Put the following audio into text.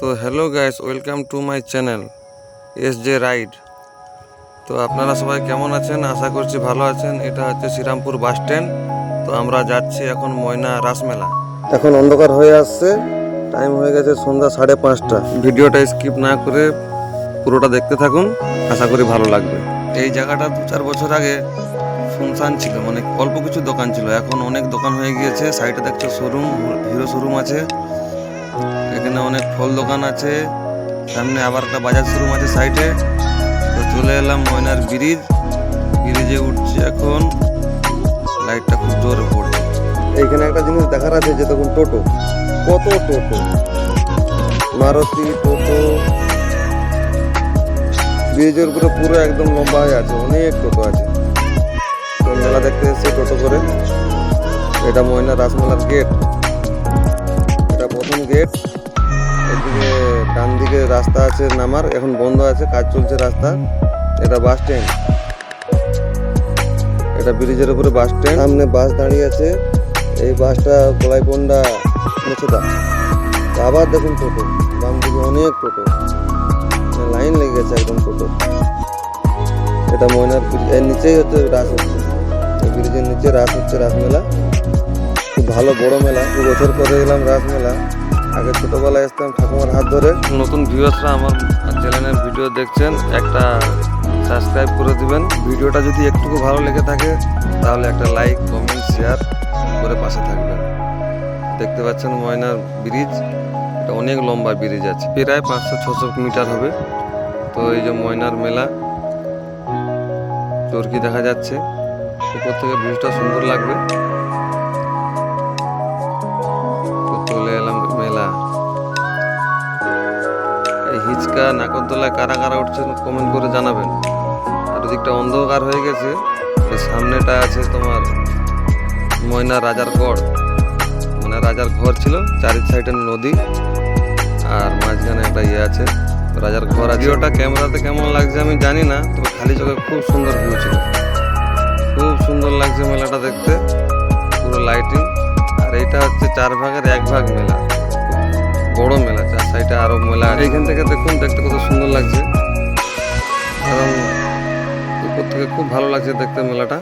তো hello guys welcome to my channel S J ride. তো আপনারা সবাই কেমন আছেন? আশা করছি ভালো আছেন। এটা হচ্ছে শ্রীরামপুর বাস স্ট্যান্ড। তো আমরা যাচ্ছি এখন ময়না রাসমেলা এখন অন্ধকার হয়ে আসছে টাইম হয়ে গেছে সন্ধ্যা সাড়ে পাঁচটা। ভিডিওটা স্কিপ না করে পুরোটা দেখতে থাকুন আশা করি ভালো লাগবে। এই জায়গাটা দু চার বছর আগে শুনশান ছিল মানে অল্প কিছু দোকান ছিল। এখন অনেক দোকান হয়ে গিয়েছে সাইডে দেখছ শোরুম হিরো শোরুম আছে। এখানে অনেক ফল দোকান আছে। সামনে আবার একটা বাজার শোরুম আছে সাইডে তো চলে এলাম ময়নার ব্রিজ। ব্রিজে উঠছে এখন। লাইটটা খুব জোরে পড়ছে। এইখানে একটা জিনিস দেখার আছে যে তখন টোটো। কত টোটো? মারুতি টোটো। ব্রিজের উপরে পুরো একদম লম্বা হয়ে আছে, অনেক টোটো আছে। তো মেলা দেখতে এসেছে টোটো করে। এটা ময়না রাসমেলার গেট গেট। এদিকে ডান দিকে রাস্তা আছে নামার, এখন বন্ধ আছে, কাজ চলছে রাস্তা। এটা বাস স্ট্যান্ড। এটা ব্রিজের উপরে বাস স্ট্যান্ড। সামনে বাস দাঁড়িয়ে আছে। এই বাসটা কলাইপন্ডা মুছুদা আবার দেখুন টোটো। বাম দিকে অনেক টোটো। লাইন লেগে গেছে একদম টোটো। এটা ময়নার এর নিচেই হচ্ছে রাস হচ্ছে। এই ব্রিজের নিচে রাস হচ্ছে রাসমেলা। খুব ভালো বড় মেলা। দু বছর পরে এলাম রাসমেলা। আগে ছোটবেলায় আসতাম ঠাকুমার হাত ধরে। নতুন ভিউয়ার্সরা আমার চ্যানেলের ভিডিও দেখছেন, একটা সাবস্ক্রাইব করে দিবেন। ভিডিওটা যদি একটুকু ভালো লেগে থাকে, তাহলে একটা লাইক, কমেন্ট, শেয়ার করে পাশে থাকবেন। দেখতে পাচ্ছেন ময়নার ব্রিজ, এটা অনেক লম্বা ব্রিজ আছে, প্রায় পাঁচশো ছশো মিটার হবে। তো এই যে ময়নার মেলা চরকি দেখা যাচ্ছে? উপর থেকে ভিউটা সুন্দর লাগবে। এই হিচকা নাগরদোলায় কারা কারা উঠছেন কমেন্ট করে জানাবেন। আর ওদিকটা অন্ধকার হয়ে গেছে সামনেটা আছে তোমার ময়না রাজার গড়। মানে রাজার ঘর ছিল চারি সাইডে নদী, আর মাঝখানে একটা ইয়ে আছে, রাজার ঘর আছে। ওটা ক্যামেরাতে কেমন লাগছে আমি জানি না, তবে খালি চোখে খুব সুন্দর ভিউ ছিল। খুব সুন্দর লাগছে মেলাটা দেখতে, পুরো লাইটিং আর এইটা হচ্ছে চার ভাগের এক ভাগ মেলা। বড় মেলা চার সাইডে আরও মেলা আর এইখান থেকে দেখুন, দেখতে কত সুন্দর লাগছে। কারণ উপর থেকে খুব ভালো লাগছে দেখতে মেলাটা।